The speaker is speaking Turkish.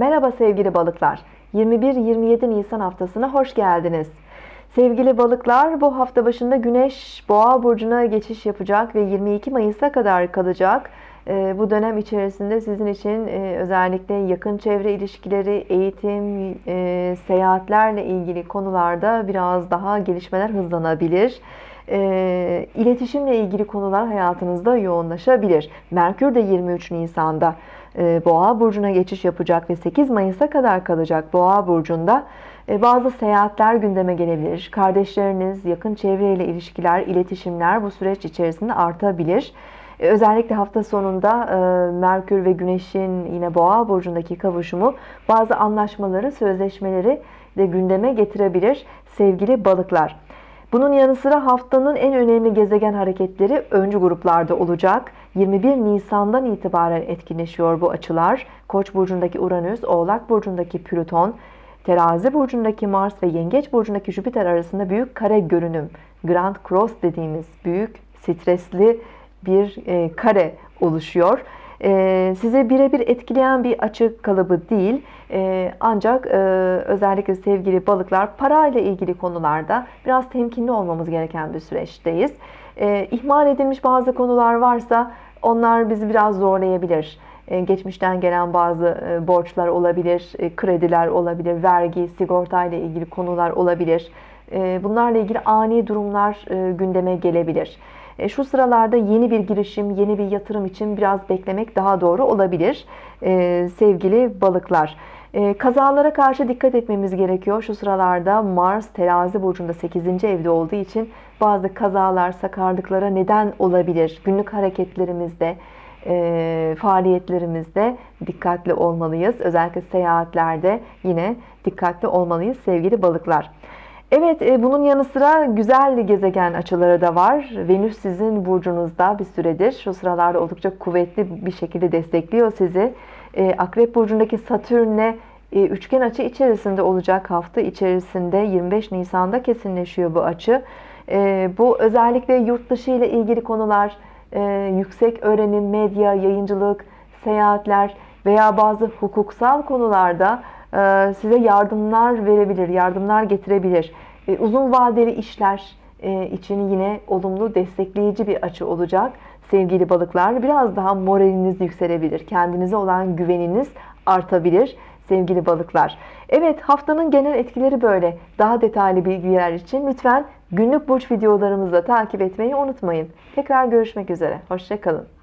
Merhaba sevgili balıklar. 21-27 Nisan haftasına hoş geldiniz. Sevgili balıklar bu hafta başında Güneş Boğa burcuna geçiş yapacak ve 22 Mayıs'a kadar kalacak. Ee, bu dönem içerisinde sizin için e, özellikle yakın çevre ilişkileri, eğitim, e, seyahatlerle ilgili konularda biraz daha gelişmeler hızlanabilir. E, iletişimle ilgili konular hayatınızda yoğunlaşabilir. Merkür de 23 Nisan'da Boğa burcuna geçiş yapacak ve 8 Mayıs'a kadar kalacak Boğa burcunda. Bazı seyahatler gündeme gelebilir. Kardeşleriniz, yakın çevreyle ilişkiler, iletişimler bu süreç içerisinde artabilir. E, özellikle hafta sonunda e, Merkür ve Güneş'in yine Boğa burcundaki kavuşumu bazı anlaşmaları, sözleşmeleri de gündeme getirebilir sevgili balıklar. Bunun yanı sıra haftanın en önemli gezegen hareketleri öncü gruplarda olacak. 21 Nisan'dan itibaren etkinleşiyor bu açılar. Koç burcundaki Uranüs, Oğlak burcundaki Plüton, Terazi burcundaki Mars ve Yengeç burcundaki Jüpiter arasında büyük kare görünüm, Grand Cross dediğimiz büyük stresli bir e, kare oluşuyor. E, size birebir etkileyen bir açık kalıbı değil. E, ancak e, özellikle sevgili balıklar parayla ilgili konularda biraz temkinli olmamız gereken bir süreçteyiz. E, ihmal edilmiş bazı konular varsa onlar bizi biraz zorlayabilir. E, geçmişten gelen bazı e, borçlar olabilir, e, krediler olabilir, vergi, sigorta ile ilgili konular olabilir. Bunlarla ilgili ani durumlar gündeme gelebilir. Şu sıralarda yeni bir girişim, yeni bir yatırım için biraz beklemek daha doğru olabilir sevgili balıklar. Kazalara karşı dikkat etmemiz gerekiyor. Şu sıralarda Mars terazi burcunda 8. evde olduğu için bazı kazalar, sakarlıklara neden olabilir. Günlük hareketlerimizde, e, faaliyetlerimizde dikkatli olmalıyız. Özellikle seyahatlerde yine dikkatli olmalıyız sevgili balıklar. Evet e, bunun yanı sıra güzel gezegen açıları da var. Venüs sizin burcunuzda bir süredir. Şu sıralarda oldukça kuvvetli bir şekilde destekliyor sizi. E, Akrep burcundaki Satürn'le e, üçgen açı içerisinde olacak hafta içerisinde 25 Nisan'da kesinleşiyor bu açı. Bu özellikle yurt dışı ile ilgili konular, yüksek öğrenim, medya, yayıncılık, seyahatler veya bazı hukuksal konularda size yardımlar verebilir, yardımlar getirebilir. E, uzun vadeli işler e, için yine olumlu, destekleyici bir açı olacak. Sevgili balıklar, biraz daha moraliniz yükselebilir. Kendinize olan güveniniz artabilir sevgili balıklar. Evet haftanın genel etkileri böyle. Daha detaylı bilgiler için lütfen günlük burç videolarımızı da takip etmeyi unutmayın. Tekrar görüşmek üzere. Hoşçakalın.